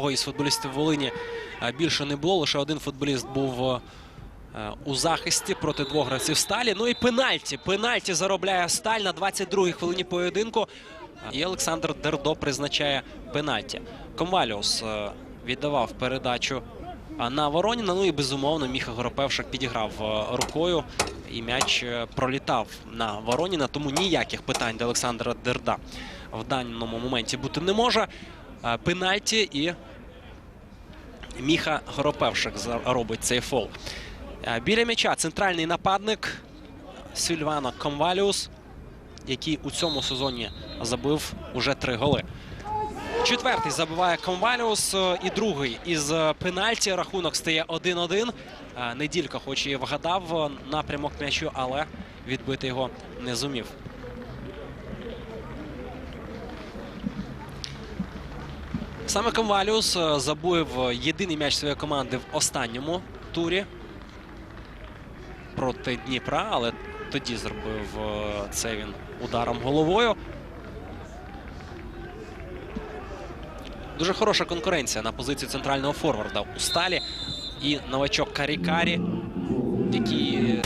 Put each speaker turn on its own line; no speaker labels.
Кого із футболістів Волині е, більше не було. Лише один футболіст був е, у захисті проти двох гравців сталі. Ну і пенальті. Пенальті заробляє сталь на 22-й хвилині поєдинку. І Олександр Дердо призначає пенальті. Комваліус е, віддавав передачу на Вороніна. Ну і безумовно Міха Горопевшик підіграв рукою. І м'яч пролітав на Вороніна. Тому ніяких питань до Олександра Дерда в даному моменті бути не може. Пенальті і Міха Горопевшик робить цей фол. Е, Біля м'яча центральний нападник Сильвано Комваліус, який у цьому сезоні забив уже три голи. Четвертий забиває Комваліус е, і другий із е, пенальті. Рахунок стає 1-1. Е, Неділька, хоч і вгадав напрямок м'ячу, але відбити його не зумів. Саме Комваліус е, забув єдиний м'яч своєї команди в останньому турі проти Дніпра, але тоді зробив е, це він ударом головою. Дуже хороша конкуренція на позиції центрального форварда у сталі. І новачок Карікарі, який